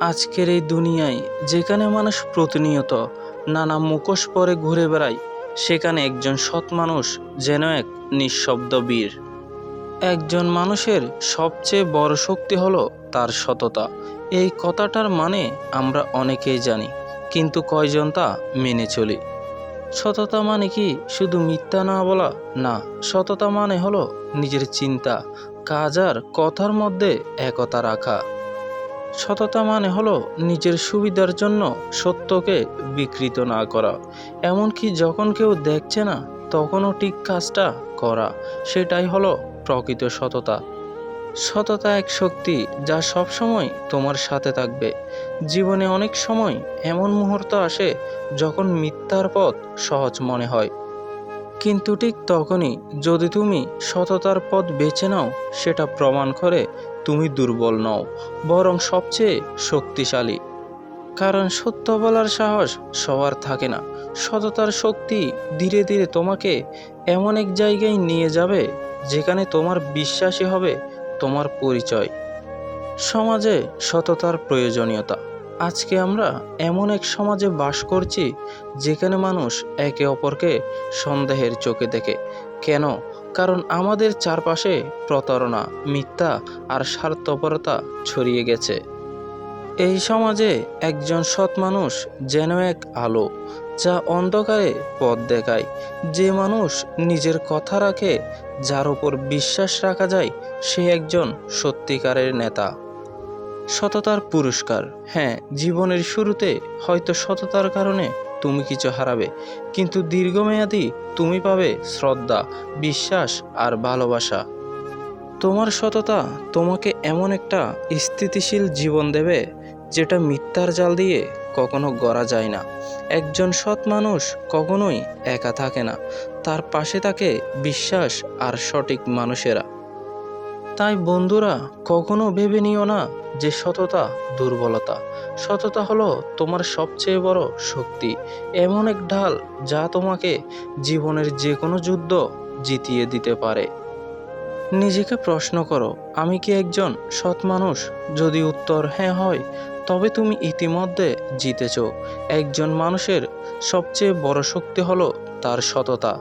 আজকের এই দুনিয়ায় যেখানে মানুষ প্রতিনিয়ত নানা মুখোশ পরে ঘুরে বেড়ায়, সেখানে একজন সৎ মানুষ যেন এক নিঃশব্দ বীর। একজন মানুষের সবচেয়ে বড় শক্তি হলো তার সততা। এই কথাটার মানে আমরা অনেকেই জানি, কিন্তু কয়জন তা মেনে চলি? সততা মানে কি শুধু মিথ্যা না বলা? না, সততা মানে হলো নিজের চিন্তা, কাজ আর কথার মধ্যে একতা রাখা। সততা মানে হলো নিজের সুবিধার জন্য সত্যকে বিকৃত না করা। এমনকি যখন কেউ দেখছে না, তখনও ঠিক কাজটা করা, সেটাই হলো প্রকৃত সততা। সততা এক শক্তি যা সবসময় তোমার সাথে থাকবে। জীবনে অনেক সময় এমন মুহূর্ত আসে যখন মিথ্যার পথ সহজ মনে হয়। কিন্তু ঠিক তখনই যদি তুমি সততার পথ বেছে নাও, সেটা প্রমাণ করে তুমি দুর্বল নও, বরং সবচেয়ে শক্তিশালী। কারণ সত্য বলার সাহস সবার থাকে না। সততার শক্তি ধীরে ধীরে তোমাকে এমন এক জায়গায় নিয়ে যাবে, যেখানে তোমার বিশ্বাসী হবে তোমার পরিচয়। সমাজে সততার প্রয়োজনীয়তা। আজকে আমরা এমন এক সমাজে বাস করছি, যেখানে মানুষ একে অপরকে সন্দেহের চোখে দেখে। কেন? কারণ আমাদের চারপাশে প্রতারণা, মিথ্যা আর স্বার্থপরতা ছড়িয়ে গেছে। এই সমাজে একজন সৎ মানুষ যেন এক আলো, যা অন্ধকারে পথ দেখায়। যে মানুষ নিজের কথা রাখে, যার উপর বিশ্বাস রাখা যায়, সে একজন সত্যিকারের নেতা। সততার পুরস্কার। হ্যাঁ জীবনের শুরুতে হয়তো সততার কারণে তুমি কিছু হারাবে, কিন্তু দীর্ঘমেয়াদী তুমি পাবে শ্রদ্ধা, বিশ্বাস আর ভালোবাসা। তোমার সততা তোমাকে এমন একটা স্থিতিশীল জীবন দেবে, যেটা মিথ্যার জাল দিয়ে কখনো গড়া যায় না। একজন সৎ মানুষ কখনোই একা থাকে না, তার পাশে থাকে বিশ্বাস আর সঠিক মানুষেরা। তাই বন্ধুরা, কখনো ভেবে নিও না যে সততা, দুর্বলতা। সততা হলো তোমার সবচেয়ে বড় শক্তি। এমন এক ঢাল যা তোমাকে জীবনের যে কোনো যুদ্ধ জিতিয়ে দিতে পারে। নিজেকে প্রশ্ন করো, আমি কি একজন সৎ মানুষ? যদি উত্তর হ্যাঁ হয়, তবে তুমি ইতিমধ্যে জিতেছ। একজন মানুষের সবচেয়ে বড় শক্তি হলো তার সততা।